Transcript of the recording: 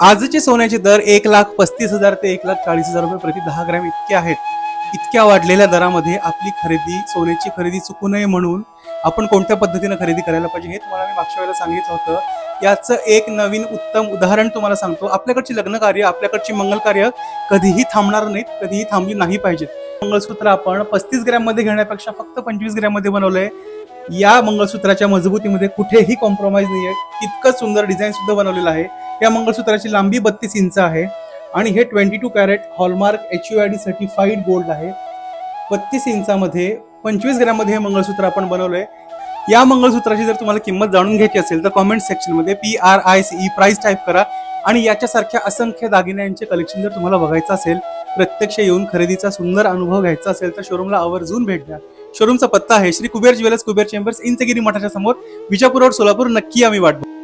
आजचे सोन्याचे दर एक लाख पस्तीस हजार ते एक लाख चाळीस हजार रुपये प्रति दहा ग्रॅम इतके आहेत. इतक्या वाढलेल्या दरामध्ये आपली खरेदी सोन्याची खरेदी चुकू नये म्हणून आपण कोणत्या पद्धतीनं खरेदी करायला पाहिजे हे तुम्हाला मी मागच्या वेळेला सांगितलं होतं. याचं एक नवीन उत्तम उदाहरण तुम्हाला सांगतो. आपल्याकडची लग्न कार्य आपल्याकडची मंगल कार्य कधीही थांबणार नाहीत कधीही थांबली नाही पाहिजेत. मंगळसूत्र आपण पस्तीस ग्रॅममध्ये घेण्यापेक्षा फक्त पंचवीस ग्रॅममध्ये बनवलंय. या मंगळसूत्राच्या मजबूतीमध्ये कुठेही कॉम्प्रोमाइज नाही आहे इतकं सुंदर डिझाईन सुद्धा बनवलेलं आहे. या मंगळसूत्राची लांबी बत्तीस इंच आहे. आणि हे twenty two carat hallmark H U I D certified gold आहे. बत्तीस इंचामध्ये पंचवीस ग्रॅममध्ये हे मंगळसूत्र आपण बनवलंय. या मंगळसूत्राची जर तुम्हाला किंमत जाणून घ्यायची असेल तर कॉमेंट सेक्शनमध्ये P R I C E price type करा. आणि याच्यासारख्या असंख्य दागिन्यांचे कलेक्शन जर तुम्हाला बघायचं असेल प्रत्यक्ष येऊन खरेदीचा सुंदर अनुभव घ्यायचा असेल तर शोरूमला आवर्जून भेट द्या. शोरूमचा पत्ता आहे श्री कुबेर ज्वेलर्स कुबेर चेंबर्स इंचगिरी मठाच्या समोर. विजापूर रोड सोलापूर नक्की आम्ही वाटतो